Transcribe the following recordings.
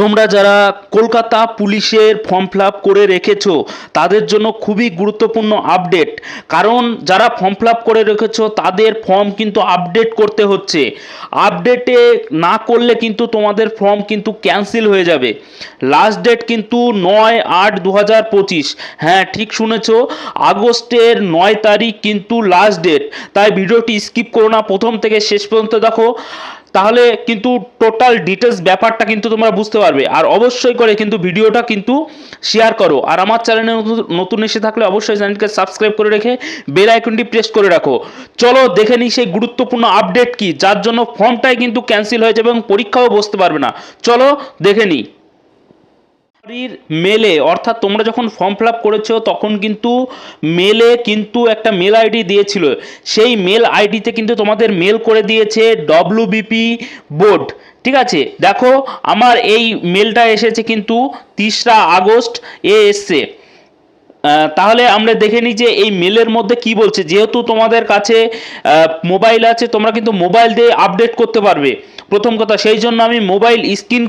তোমরা যারা কলকাতা পুলিশের ফর্ম ফিল করে রেখেছো, তাদের জন্য খুবই গুরুত্বপূর্ণ আপডেট কারণ যারা ফর্ম ফিল করে রেখেছো, তাদের ফর্ম কিন্তু আপডেট করতে হচ্ছে। আপডেটে না করলে কিন্তু তোমাদের ফর্ম কিন্তু ক্যান্সেল হয়ে যাবে। লাস্ট ডেট কিন্তু নয় আট দু হাজার পঁচিশ। হ্যাঁ ঠিক শুনেছো? আগস্টের নয় তারিখ কিন্তু লাস্ট ডেট তাই ভিডিওটি স্কিপ করো না। প্রথম থেকে শেষ পর্যন্ত দেখো। তাহলে কিন্তু টোটাল ডিটেলস ব্যাপারটা কিন্তু তোমরা বুঝতে পারবে। আর অবশ্যই করে কিন্তু ভিডিওটা কিন্তু শেয়ার করো। আর আমার চ্যানেলে নতুন- এসে থাকলে অবশ্যই চ্যানেলকে সাবস্ক্রাইব করে রেখে বেল আইকনটি প্রেস করে রাখো। চলো দেখে নিই সেই গুরুত্বপূর্ণ আপডেট কি, যার জন্য ফর্মটাই কিন্তু ক্যান্সেল হয়ে যাবে এবং পরীক্ষাও বসতে পারবে না। চলো দেখে নিই। চাকরির মেলে, অর্থাৎ তোমরা যখন ফর্ম ফিল আপ করেছ, তখন কিন্তু মেলে কিন্তু একটা মেল আইডি দিয়েছিল। সেই মেল আইডিতে কিন্তু তোমাদের মেল করে দিয়েছে ডব্লিউবিপি বোর্ড ঠিক আছে? দেখো, আমার এই মেলটা এসেছে কিন্তু তিসরা আগস্ট, এ এসছে। তাহলে আমরা দেখে নিই যে এই মেলের মধ্যে কি বলছে। যেহেতু তোমাদের কাছে মোবাইল আছে, তোমরা কিন্তু মোবাইল দিয়ে আপডেট করতে পারবে। প্রথম কথা, সেই জন্য আমি মোবাইল স্ক্রিন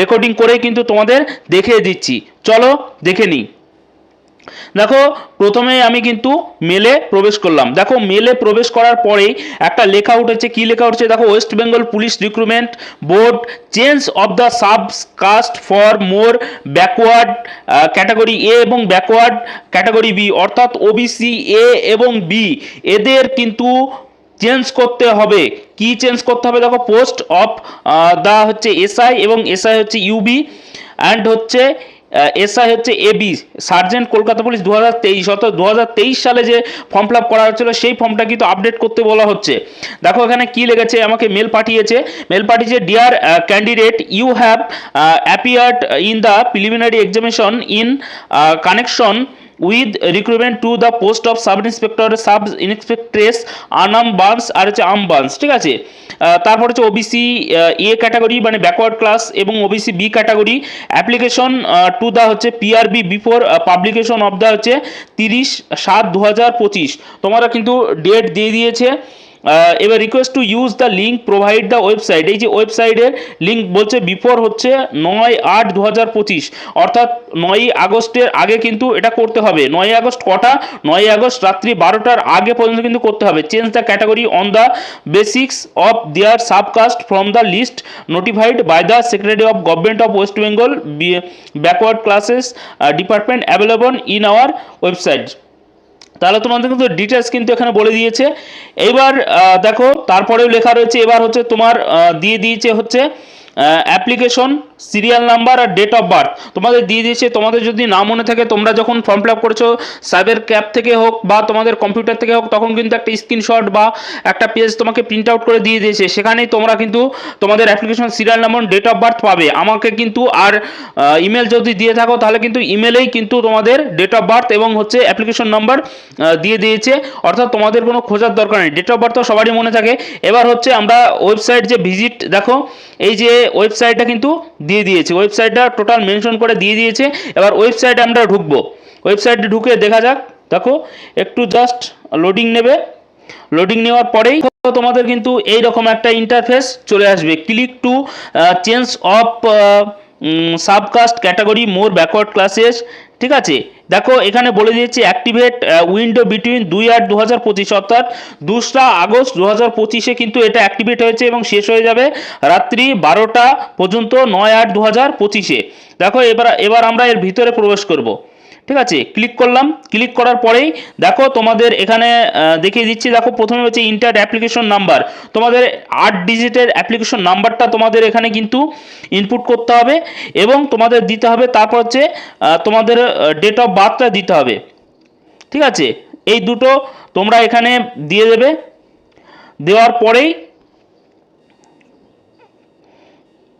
রেকর্ডিং করে কিন্তু তোমাদের দেখিয়ে দিচ্ছি। চলো দেখে নিই। দেখো, প্রথমে আমি কিন্তু মেলে প্রবেশ করলাম। দেখো, মেলে প্রবেশ করার পরেই একটা লেখা উঠেছে। কি লেখা উঠেছে? দেখো West Bengal police recruitment board change of the subcaste for more backward category A এবং ব্যাকওয়ার্ড ক্যাটাগরি বি অর্থাৎ ওবিসি এ এবং বি এদের কিন্তু চেঞ্জ করতে হবে। কি চেঞ্জ করতে হবে? দেখো পোস্ট অফ দা হচ্ছে এসআই এবং এসআই হচ্ছে ইউবি অ্যান্ড হচ্ছে এসআই হচ্ছে এবি সার্জেন্ট কলকাতা পুলিশ দু হাজার তেইশ দু হাজার তেইশ সালে যে ফর্ম ফিল আপ করা হচ্ছিল, সেই ফর্মটা কিন্তু আপডেট করতে বলা হচ্ছে। দেখো এখানে কি লেগেছে, আমাকে মেল পাঠিয়েছে। মেল পাঠিয়েছে dear candidate you have appeared in the preliminary examination in connection with recruitment to the post of sub inspector sub inspectress Anam branch আর হচ্ছে আম বান্স ঠিক আছে? তারপর হচ্ছে ওবিসি এ ক্যাটাগরি মানে ব্যাকওয়ার্ড ক্লাস এবং OBC B category application to the হচ্ছে PRB before publication of the হচ্ছে তিরিশ সাত দু হাজার পঁচিশ। তোমরা কিন্তু ডেট দিয়ে দিয়েছে। এবার request to use the link provide the website এই যে ওয়েবসাইটের লিঙ্ক বলছে বিফোর হচ্ছে নয় আট দু হাজার পঁচিশ। অর্থাৎ নয়ই আগস্টের আগে কিন্তু এটা করতে হবে। নয়ই আগস্ট কটা? নয়ই আগস্ট রাত্রি বারোটার আগে পর্যন্ত কিন্তু করতে হবে। Change the category on the basics of their subcaste from the list notified by the secretary of government of West Bengal backward classes department available in our website তাহলে তোমাদের কিন্তু ডিটেলস কিন্তু এখানে বলে দিয়েছে। এবার দেখো, তারপরেও লেখা রয়েছে, এবার হচ্ছে তোমার দিয়ে দিয়েছে হচ্ছে অ্যাপ্লিকেশন সিরিয়াল নাম্বার আর ডেট অফ বার্থ তোমাদের দিয়ে দিয়েছে, তোমাদের যদি না মনে থাকে, তোমরা যখন ফর্ম ফিল আপ করেছ সাইবার ক্যাব থেকে হোক বা তোমাদের কম্পিউটার থেকে হোক, তখন কিন্তু একটা স্ক্রিনশট বা একটা পেজ তোমাকে প্রিন্ট আউট করে দিয়ে দিয়েছে। সেখানেই তোমরা কিন্তু তোমাদের application serial number date of birth পাবে। আমাকে কিন্তু আর ইমেল যদি দিয়ে থাকো, তাহলে কিন্তু ইমেলেই কিন্তু তোমাদের ডেট অফ বার্থ এবং হচ্ছে অ্যাপ্লিকেশন নাম্বার দিয়ে দিয়েছে। অর্থাৎ তোমাদের কোনো খোঁজার দরকার নেই। ডেট অফ বার্থ তো সবারই মনে থাকে। এবার হচ্ছে আমরা ওয়েবসাইট যে ভিজিট দেখো, এই যে ওয়েবসাইটটা কিন্তু দিয়ে দিয়েছে। ওয়েবসাইটটা টোটাল মেনশন করে দিয়ে দিয়েছে। এবার ওয়েবসাইটে আমরা ঢুকবো। ওয়েবসাইটে ঢুকে দেখা যাক। দেখো, একটু জাস্ট লোডিং নেবে। লোডিং নেওয়ার পরেই তোমাদের কিন্তু এই রকম একটা ইন্টারফেস চলে আসবে। Click to change of subcaste category more backward classes ঠিক আছে? দেখো, এখানে বলে দিয়েছে অ্যাক্টিভেট উইন্ডো বিটুইন দুই আট দু হাজার পঁচিশ অর্থাৎ দোসরা আগস্ট দু হাজার পঁচিশে কিন্তু এটা অ্যাক্টিভেট হয়েছে এবং শেষ হয়ে যাবে রাত্রি বারোটা পর্যন্ত নয় আট দু হাজার পঁচিশে। দেখো, এবার এবার আমরা এর ভিতরে প্রবেশ করব। ঠিক আছে? ক্লিক করলাম। ক্লিক করার পরেই দেখো তোমাদের এখানে দেখিয়ে দিচ্ছি। দেখো প্রথমে হচ্ছে ইন্টার অ্যাপ্লিকেশন নাম্বার তোমাদের আট ডিজিটের অ্যাপ্লিকেশন নাম্বারটা তোমাদের এখানে কিন্তু ইনপুট করতে হবে এবং তোমাদের দিতে হবে, তারপর হচ্ছে তোমাদের ডেট অফ বার্থটা দিতে হবে। ঠিক আছে? এই দুটো তোমরা এখানে দিয়ে দেবে। দেওয়ার পরেই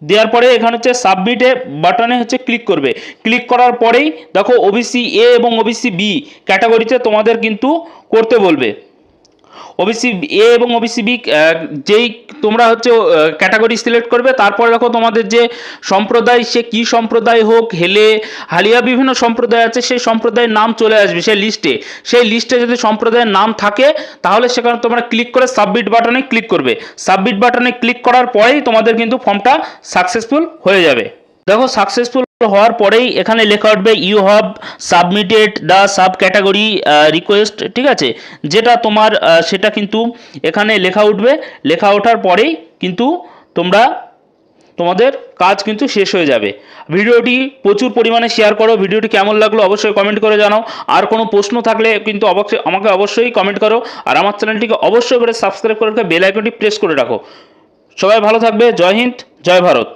দেওয়ার পরে এখানে হচ্ছে সাবমিটে বাটনে হচ্ছে ক্লিক করবে। ক্লিক করার পরেই দেখো ওবিসি এ এবং ওবিসি বি ক্যাটাগরিতে তোমাদের কিন্তু করতে বলবে। ওবিসি এ এবং ওবিসি বি যেই তোমরা হচ্ছে ক্যাটাগরি সিলেক্ট করবে, তারপরে দেখো তোমাদের যে সম্প্রদায়, সে কি সম্প্রদায় হোক, হেলে, হালিয়া বিভিন্ন সম্প্রদায় আছে, সেই সম্প্রদায়ের নাম চলে আসবে, সেই লিস্টে সেই লিস্টে যদি সম্প্রদায়ের নাম থাকে, তাহলে সেখানে তোমরা ক্লিক করে সাবমিট বাটনে ক্লিক করবে। সাবমিট বাটনে ক্লিক করার পরেই তোমাদের কিন্তু ফর্মটা সাকসেসফুল হয়ে যাবে। দেখো সাকসেসফুল হওয়ার পরেই এখানে লেখা উঠবে you have submitted the sub category request ঠিক আছে? যেটা তোমার সেটা কিন্তু এখানে লেখা উঠবে। লেখা ওঠার পরেই কিন্তু তোমরা, তোমাদের কাজ কিন্তু শেষ হয়ে যাবে। ভিডিওটি প্রচুর পরিমাণে শেয়ার করো। ভিডিওটি কেমন লাগল অবশ্যই কমেন্ট করে জানাও। আর কোনো প্রশ্ন থাকলে কিন্তু অবশ্যই, আমাকে অবশ্যই কমেন্ট করো। আর আমার চ্যানেলটিকে অবশ্যই করে সাবস্ক্রাইব করে বেল আইকনটি প্রেস করে রাখো। সবাই ভালো থাকবে। জয় হিন্দ, জয় ভারত।